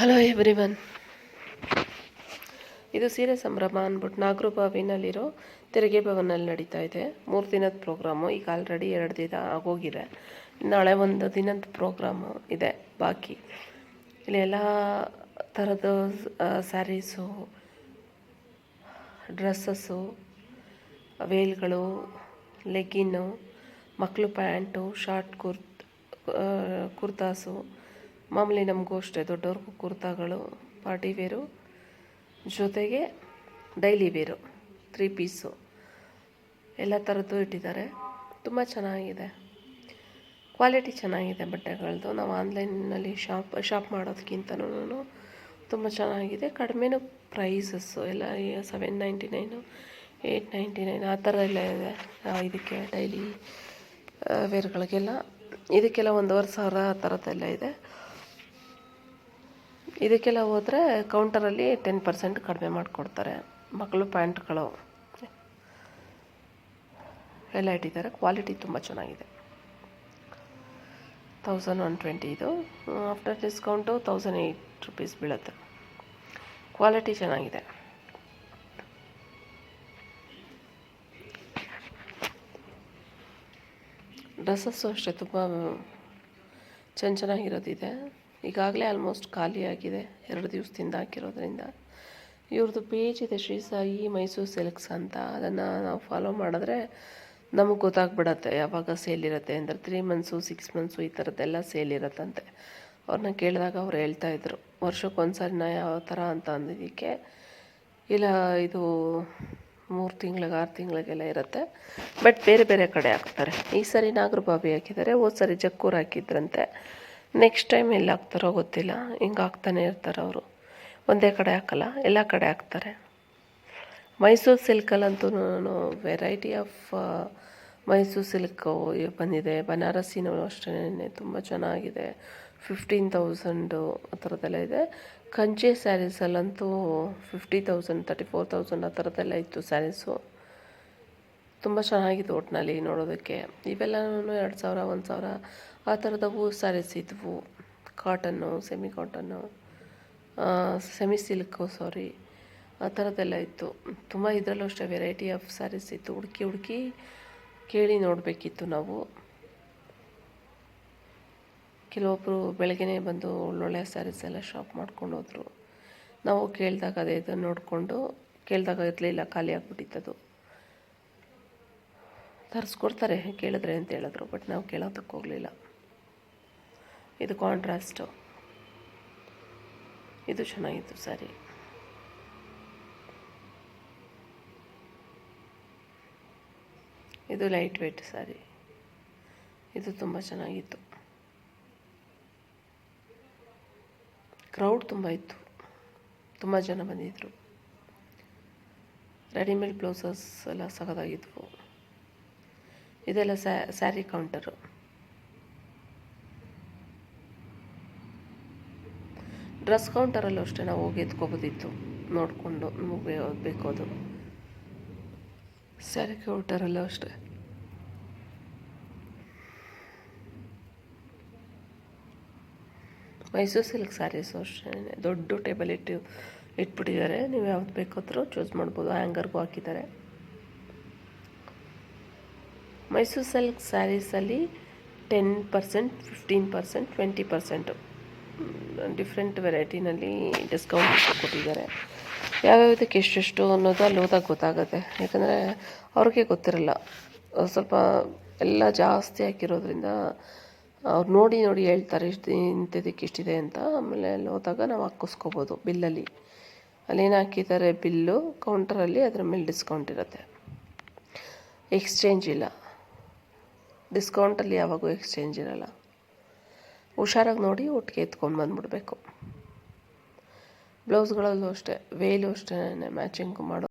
Hello everyone ಇದು ಸೀರೆ ಸಂಭ್ರಮ ಅಂದ್ಬಿಟ್ಟು ನಾಗರೂಬಾವಿನಲ್ಲಿರೋ ತೆರಿಗೆ ಭವನಲ್ಲಿ ನಡೀತಾ ಇದೆ. ಮೂರು ದಿನದ ಪ್ರೋಗ್ರಾಮು. ಈಗ ಆಲ್ರೆಡಿ ಎರಡು ದಿನ ಆಗೋಗಿದೆ. ನಾಳೆ ಒಂದು ದಿನದ ಪ್ರೋಗ್ರಾಮು ಇದೆ ಬಾಕಿ. ಇಲ್ಲಿ ಎಲ್ಲ ಥರದ ಸ್ಯಾರೀಸು, ಡ್ರೆಸ್ಸಸ್ಸು, ವೇಲ್ಗಳು, ಲೆಗ್ಗಿನ್ನು, ಮಕ್ಕಳು ಪ್ಯಾಂಟು, ಶಾರ್ಟ್ ಕುರ್ತ್ ಕುರ್ತಾಸು ಮಾಮೂಲಿ ನಮಗೂ ಅಷ್ಟೇ ದೊಡ್ಡವ್ರಿಗೂ ಕುರ್ತಾಗಳು, ಪಾರ್ಟಿ ವೇರು ಜೊತೆಗೆ ಡೈಲಿ ವೇರು ತ್ರೀ ಪೀಸು ಎಲ್ಲ ಥರದ್ದು ಇಟ್ಟಿದ್ದಾರೆ. ತುಂಬ ಚೆನ್ನಾಗಿದೆ. ಕ್ವಾಲಿಟಿ ಚೆನ್ನಾಗಿದೆ ಬಟ್ಟೆಗಳದ್ದು ನಾವು ಆನ್ಲೈನಲ್ಲಿ ಶಾಪ್ ಶಾಪ್ ಮಾಡೋದಕ್ಕಿಂತನೂ ತುಂಬ ಚೆನ್ನಾಗಿದೆ. ಕಡಿಮೆನೂ ಪ್ರೈಸಸ್ಸು ಎಲ್ಲ seven ninety nine eight ninety nine ಆ ಥರ ಎಲ್ಲ ಇದೆ. ಇದಕ್ಕೆ ಡೈಲಿ ವೇರ್ಗಳಿಗೆಲ್ಲ ಇದಕ್ಕೆಲ್ಲ ಒಂದೂವರೆ ಸಾವಿರ ಆ ಥರದ್ದೆಲ್ಲ ಇದೆ. ಇದಕ್ಕೆಲ್ಲ ಹೋದರೆ ಕೌಂಟರಲ್ಲಿ ಟೆನ್ ಪರ್ಸೆಂಟ್ ಕಡಿಮೆ ಮಾಡಿಕೊಡ್ತಾರೆ. ಮಕ್ಕಳು ಪ್ಯಾಂಟ್ಗಳು. ಎಲ್ಲ ಇಟ್ಟಿದ್ದಾರೆ. ಕ್ವಾಲಿಟಿ ತುಂಬ ಚೆನ್ನಾಗಿದೆ. ತೌಸಂಡ್ ಒನ್ ಟ್ವೆಂಟಿ ಇದು. After discount thousand eight rupees ಬೀಳುತ್ತೆ. ಕ್ವಾಲಿಟಿ ಚೆನ್ನಾಗಿದೆ. ಡ್ರೆಸ್ಸಸ್ಸು ಅಷ್ಟೇ ತುಂಬ ಚೆನ್ನ ಚೆನ್ನಾಗಿರೋದಿದೆ. ಈಗಾಗಲೇ ಆಲ್ಮೋಸ್ಟ್ ಖಾಲಿಯಾಗಿದೆ ಎರಡು ದಿವಸದಿಂದ ಹಾಕಿರೋದ್ರಿಂದ. ಇವ್ರದ್ದು ಪೇಜ್ ಇದೆ ಶ್ರೀ ಸಾಯಿ ಮೈಸೂರು ಸಿಲ್ಕ್ಸ್ ಅಂತ. ಅದನ್ನು ನಾವು ಫಾಲೋ ಮಾಡಿದ್ರೆ ನಮಗೆ ಗೊತ್ತಾಗ್ಬಿಡತ್ತೆ ಯಾವಾಗ ಸೇಲ್ ಇರುತ್ತೆ ಅಂದರೆ ತ್ರೀ ಮಂತ್ಸು ಸಿಕ್ಸ್ ಮಂತ್ಸು ಈ ಥರದ್ದೆಲ್ಲ ಸೇಲ್ ಇರುತ್ತಂತೆ. ಅವ್ರನ್ನ ಕೇಳಿದಾಗ ಅವ್ರು ಹೇಳ್ತಾಯಿದ್ರು ವರ್ಷಕ್ಕೊಂದ್ಸರಿನ ಯಾವ ಥರ ಅಂತ ಅಂದಿದ್ದಕ್ಕೆ ಇಲ್ಲ, ಇದು ಮೂರು ತಿಂಗ್ಳಿಗೆ, ಆರು ತಿಂಗಳಿಗೆಲ್ಲ ಇರುತ್ತೆ. ಬಟ್ ಬೇರೆ ಬೇರೆ ಕಡೆ ಹಾಕ್ತಾರೆ. ಈ ಸರಿ ನಾಗರಬಾವಿ ಹಾಕಿದ್ದಾರೆ ಹೋದ ಸರಿ ಜಕ್ಕೂರು ಹಾಕಿದ್ರಂತೆ. ನೆಕ್ಸ್ಟ್ ಟೈಮ್ ಎಲ್ಲಿ ಹಾಕ್ತಾರೋ ಗೊತ್ತಿಲ್ಲ. ಹಿಂಗೆ ಹಾಕ್ತಾನೆ ಇರ್ತಾರೆ ಅವರು. ಒಂದೇ ಕಡೆ ಹಾಕಲ್ಲ, ಎಲ್ಲ ಕಡೆ ಹಾಕ್ತಾರೆ. ಮೈಸೂರು ಸಿಲ್ಕಲ್ಲಂತೂ ವೆರೈಟಿ ಆಫ್ ಮೈಸೂರು ಸಿಲ್ಕು ಬಂದಿದೆ. ಬನಾರಸಿನೂ ಅಷ್ಟೇ ತುಂಬ ಚೆನ್ನಾಗಿದೆ. ಫಿಫ್ಟೀನ್ ತೌಸಂಡು ಆ ಥರದ್ದೆಲ್ಲ ಇದೆ. Kanchi ಸ್ಯಾರೀಸಲ್ಲಂತೂ fifty thousand thirty four thousand ಆ ಥರದ್ದೆಲ್ಲ ಇತ್ತು ಸ್ಯಾರೀಸು ತುಂಬ ಚೆನ್ನಾಗಿತ್ತು ಒಟ್ಟಿನಲ್ಲಿ ನೋಡೋದಕ್ಕೆ. ಇವೆಲ್ಲನೂ ಎರಡು ಸಾವಿರ, ಒಂದು ಸಾವಿರ ಆ ಥರದವು ಸ್ಯಾರೀಸ್ ಇದ್ವು. Cotton semi cotton semi silk sari ಆ ಥರದ್ದೆಲ್ಲ ಇತ್ತು. ತುಂಬ ಇದರಲ್ಲೂ ಅಷ್ಟೇ ವೆರೈಟಿ ಆಫ್ ಸ್ಯಾರೀಸ್ ಇತ್ತು. ಹುಡುಕಿ ಹುಡುಕಿ ಕೇಳಿ ನೋಡಬೇಕಿತ್ತು ನಾವು. ಕೆಲವೊಬ್ಬರು ಬೆಳಗ್ಗೆ ಬಂದು ಒಳ್ಳೊಳ್ಳೆ ಸ್ಯಾರೀಸ್ ಎಲ್ಲ ಶಾಪ್ ಮಾಡ್ಕೊಂಡು ಹೋದರು. ನಾವು ಕೇಳಿದಾಗ ಅದೇ ಇದನ್ನು ನೋಡಿಕೊಂಡು ಕೇಳಿದಾಗ ಇರಲಿಲ್ಲ, ಖಾಲಿ ಆಗಿಬಿಟ್ಟಿತ್ತದು. ತರಿಸ್ಕೊಡ್ತಾರೆ ಕೇಳಿದ್ರೆ ಅಂತ ಹೇಳಿದ್ರು ಬಟ್ ನಾವು ಕೇಳೋದಕ್ಕೆ ಹೋಗಲಿಲ್ಲ. ಇದು ಕಾಂಟ್ರಾಸ್ಟು ಇದು ಚೆನ್ನಾಗಿತ್ತು ಸರಿ ಇದು ಲೈಟ್ ವೆಯ್ಟ್ ಸ್ಯಾರಿ ಇದು ತುಂಬ ಚೆನ್ನಾಗಿತ್ತು. ಕ್ರೌಡ್ ತುಂಬ ಇತ್ತು. ತುಂಬ ಜನ ಬಂದಿದ್ದರು ರೆಡಿಮೇಡ್ ಬ್ಲೌಸಸ್ ಎಲ್ಲ ಸಖತ್ತಾಗಿದ್ವು ಇದೆಲ್ಲ ಸ್ಯಾರಿ ಕೌಂಟರು. ಡ್ರೆಸ್ ಕೌಂಟರಲ್ಲೂ ಅಷ್ಟೇ ನಾವು ಹೋಗಿ ಎತ್ಕೋಬೋದಿತ್ತು. ನೋಡಿಕೊಂಡು ನಮಗೆ ಬೇಕು ಅದು ಸ್ಯಾರಿ ಕೌಂಟರಲ್ಲೂ ಅಷ್ಟೇ. ಮೈಸೂರು ಸಿಲ್ಕ್ ಸ್ಯಾರೀಸು ಅಷ್ಟೇ. ದೊಡ್ಡ ಟೇಬಲ್ ಇಟ್ಟು, ಇಟ್ಬಿಟ್ಟಿದ್ದಾರೆ. ನೀವು ಯಾವ್ದು ಬೇಕಾದರೂ ಚೂಸ್ ಮಾಡ್ಬೋದು. ಹ್ಯಾಂಗರ್ಗೂ ಹಾಕಿದ್ದಾರೆ. Mysore silk ಸ್ಯಾರೀಸಲ್ಲಿ ten percent fifteen percent twenty percent different ವೆರೈಟಿನಲ್ಲಿ discount ಕೊಟ್ಟಿದ್ದಾರೆ. ಯಾವ್ಯಾವ್ದಕ್ಕೆ ಎಷ್ಟೆಷ್ಟು ಅನ್ನೋದು ಅಲ್ಲಿ ಹೋದಾಗ ಗೊತ್ತಾಗುತ್ತೆ. ಯಾಕಂದರೆ ಅವ್ರಿಗೆ ಗೊತ್ತಿರಲ್ಲ. ಸ್ವಲ್ಪ ಎಲ್ಲ ಜಾಸ್ತಿ ಹಾಕಿರೋದ್ರಿಂದ ಅವ್ರು ನೋಡಿ ನೋಡಿ ಹೇಳ್ತಾರೆ ಇಷ್ಟು ಇಂಥದಕ್ಕೆ ಇಷ್ಟಿದೆ ಅಂತ. ಆಮೇಲೆ ಅಲ್ಲಿ ಹೋದಾಗ ನಾವು ಹಾಕಿಸ್ಕೋಬೋದು ಬಿಲ್ಲಲ್ಲಿ. ಅಲ್ಲೇನು ಹಾಕಿದ್ದಾರೆ ಬಿಲ್ಲು ಕೌಂಟರಲ್ಲಿ ಅದರ ಮೇಲೆ ಡಿಸ್ಕೌಂಟ್ ಇರುತ್ತೆ. ಎಕ್ಸ್ಚೇಂಜ್ ಇಲ್ಲ. ಡಿಸ್ಕೌಂಟಲ್ಲಿ ಯಾವಾಗೂ ಎಕ್ಸ್ಚೇಂಜ್ ಇರಲ್ಲ. ಹುಷಾರಾಗಿ ನೋಡಿ ಒಟ್ಟಿಗೆ ಎತ್ಕೊಂಡು ಬಂದುಬಿಡ್ಬೇಕು. ಬ್ಲೌಸ್ಗಳಲ್ಲೂ ಅಷ್ಟೇ ವೇಲು ಅಷ್ಟೇ ಮ್ಯಾಚಿಂಗ್ ಮಾಡೋ.